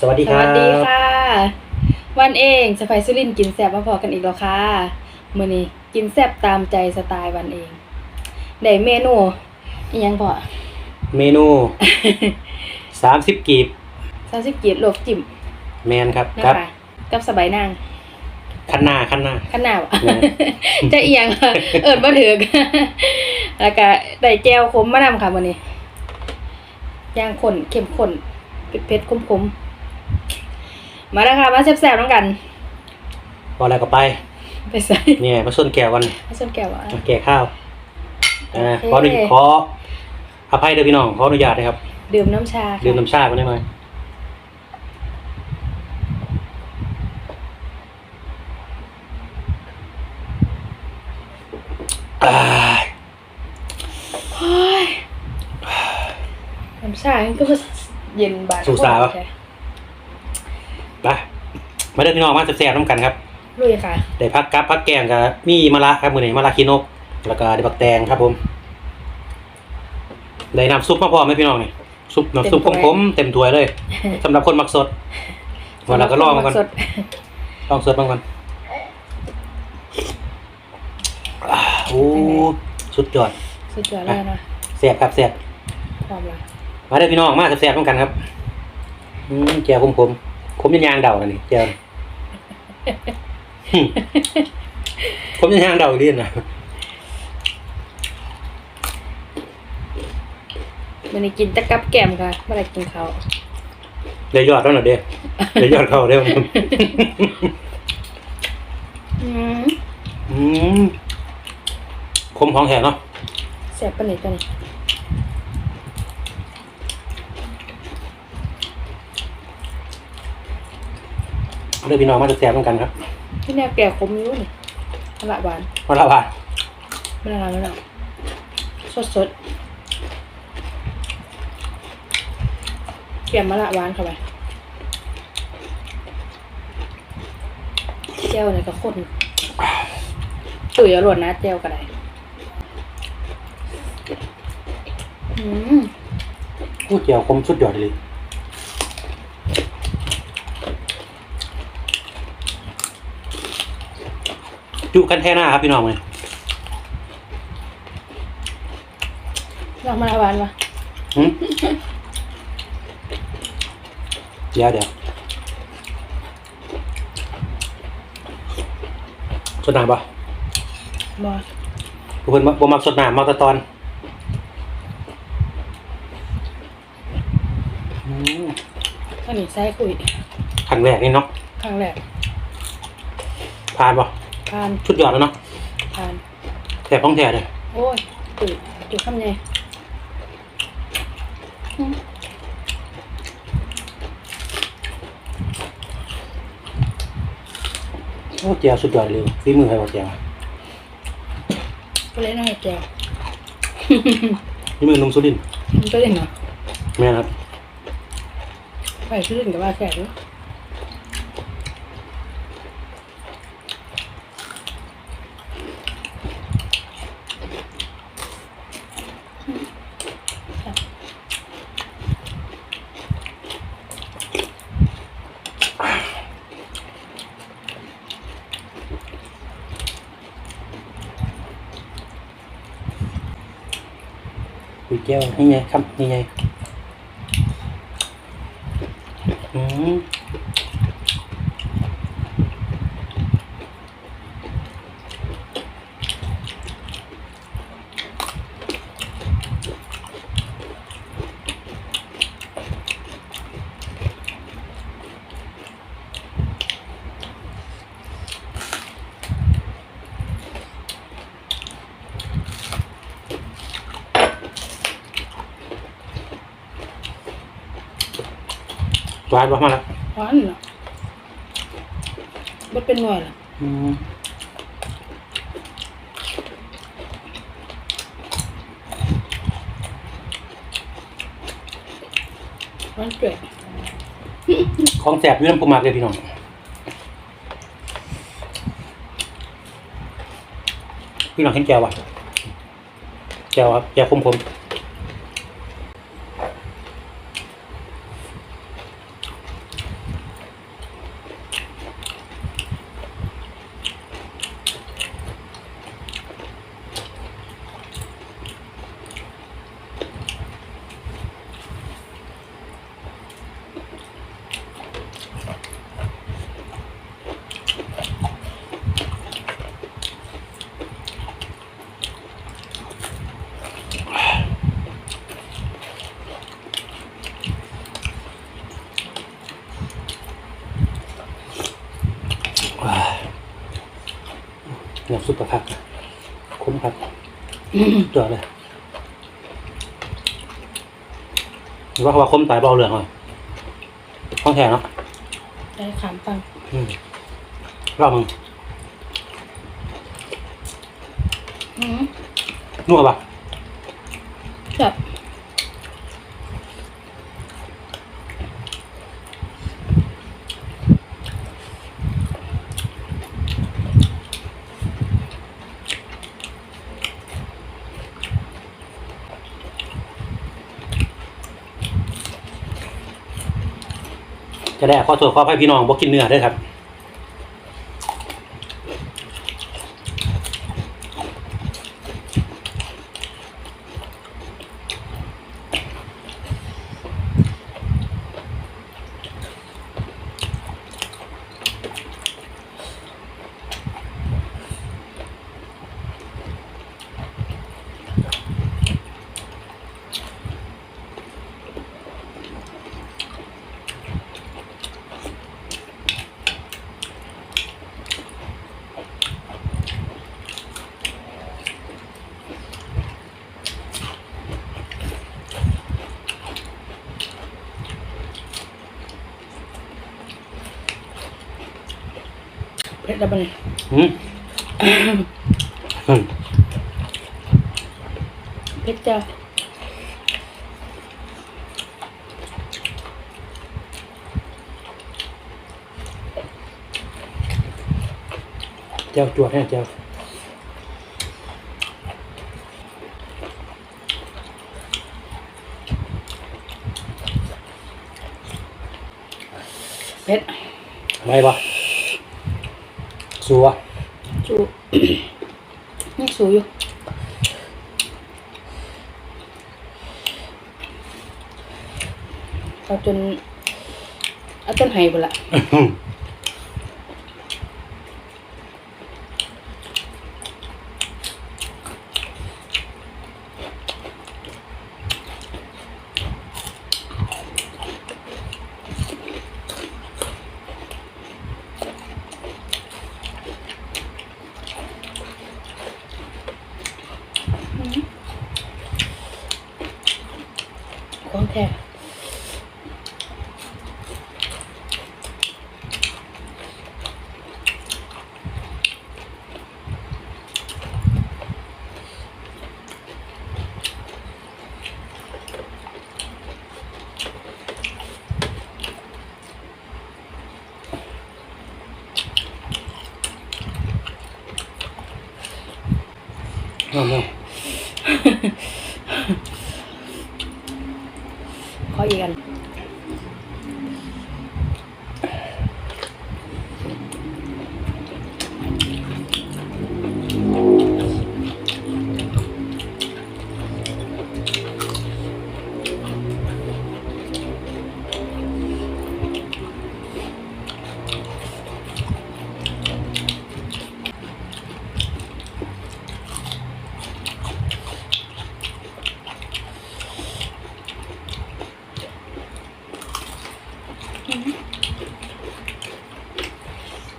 สวัสดีสครับ วัสดีค่ะ วันเองสไปซุลินกินแซ่บมาพอกันอีกแล้วค่ะมื้อนี้กินแซ่บตามใจสไตล์วันเองได้เมนูอิหยังพอ เมนูสามสิบกีบซาซิเกียรติลวกจิ้มแมนครับนะครับคะกับสบายนางคันหน้าคันหน้า ข้างหน้าวะแม่ จะเอียงค่ะเอิ้นบ่ถือกแล้วก็ได้แจ่วขมมานำค่ะมื้อนี้ย่างข้นเข้มข้นเผ็ดๆขมๆ มาแล้วค่ะมาแซ่บๆนำกันพอแล้วก็ไป ไปใส่เนี่ยมาส้นแก้วกันให้ส้นแก้วอะมาแก่ข้าวอ่าโอเคขออนุญาตขออภัยเด้อพี่น้องขออนุญาตนะครับ ดื่มน้ำชาค่ะดื่มน้ำชาไปได้ไหมอ่าเฮ้ยน้ำชานี่ก็เย็นบาดสู่สาวะไป มาเด้อพี่น้องมาแซ่บๆน้ำกันครับลุยค่ะ ได้พักกับพักแกงกับมีมะระครับมื้อนี้มะระขี้นก แล้วก็ได้บักแตงครับผมได้น้ำซุปมาพร้อมไหมพี่น้องนี่ซุปน้ำซุปเต็มถ้วยขมๆเต็มถ้วยเลยสำหรับคนมักสดวันเราก็ลองมาก่อนสดลองสดมาก่อนอ่าโอ้สุดยอดสุดยอดเลยนะแซ่บครับแซ่บพร้อมละมาเด้อพี่น้องมาแซ่บๆเหมือนกันครับอืมแจ่วขมๆขมยันยางเดานะนี่แจ่ว หึขมยันยางเดาเรียนนะวันนี้กินแตะกับแก้มค่ะไม่ได้กินเขาวเดี๋ยวยอดแล้วหน่อยเด้เดี๋ยวยอดเขาเด้ออืมอืมคมของแท้เนาะแซ่บปะนี่ตัวนี้ เด้อพี่น้องมาแซ่บๆเหมือนกันครับที่แนวแก่ขมอยู่นี่มะละหวานมาละบาทมะละหวานมะละสดสดๆแก้มมะละหวานเข้าไปเจ้าเนี่ยก็ข้นตุ๋ยอร่อยนะเจ้าก็ได้อืมอู้แจ่วคมสุดยอดเลย จุกันแท้หน้าครับพี่น้องเลยลองมะละหวานวะหืมเดี๋ยวเดี๋ยวสดน้ำปะบอเพิ่นบ่บ่มักสดน้ำมักแตะตอนอืมอันนี้ไส้คุยครั้งแรกนี่เนาะครั้งแรกผ่านปะ ทานชุดยอดแล้วเนาะทานแต่พ้องแท้เลยโอ้ยตุ๋ยจุดข้ามไงอืมโอ้แจ่วสุดยอดเลยฝีมือใครว่าแจ่วก็เลยน่าแจวฝีมือนุ่มสุรินทร์มันก็เล่นเนาะแม่นครับไปชื่อเล่นกับว่าแขกด้วย คุยแก้วนี่ไงครับนี่ไงอืม หวานประมาณละหวานเนาะมันเป็นหน่วยเหรออืมหวานเกลือของแสบอยืนำปูมากเลยพี่น้องพี่น้องเห็นแก้วปะแก้วครับแก้วคมๆ น้ำซุปกระพักคุ้มครับอืมจอดเลยว่าเขาว่าคุ้มตายเบาเรื่องเหรอห้องแทนเนาะได้ขามฟังอืมรอบมึงอืมนัวปะแบบ จะได้ขอโทษขอให้พี่น้องบอกกินเนื้อด้วยครับ ผ็ดแล้วปะเนี่ยอืมอืมเผ็ดจ้าเจ้าจวดให้เจ้าเผ็ดไม่ปะ สัวสูยังสูอยู่เอาจนเอาจนหายไปละ เอเอาขออีกอัน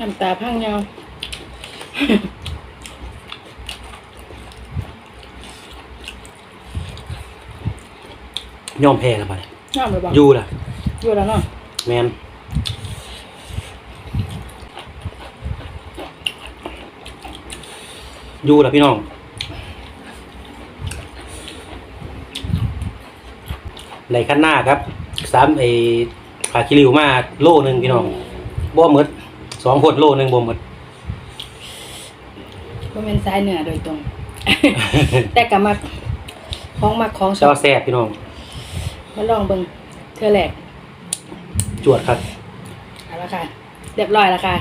น้ำตาพังยาวยอมแพ้แล้วปะเนี่ยน้ำหรือเปล่าอยู่ล่ะ อยู่แล้วเนาะแมนอยู่ล่ะพี่น้องไหลขั้นหน้าครับสามไอ้ขาคิริวมาโลหนึ่งพี่น้องบ่หมด สองคนโลหนึ่งบ่หมด ก็เป็นสายเหนือโดยตรง แต่กับมักของมักของชเจ้าอบแซ่บพี่น้อง มาลองเบิ่งเธอแหลกจวดครับ เอาละค่ะ เรียบร้อยแล้วค่ะ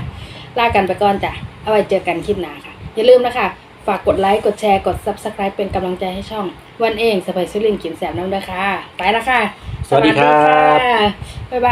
ลากันไปก่อนจ้ะ เอาไว้เจอกันคลิปหน้าค่ะ อย่าลืมนะคะ ฝากกดไลค์ กดแชร์ กด subscribe เป็นกำลังใจให้ช่อง วันเองสไปซิลินกินแสบน้ำเด้อค่ะ ไปแล้วค่ะสวัสดีครับสวัสดีค่ะบ๊ายบาย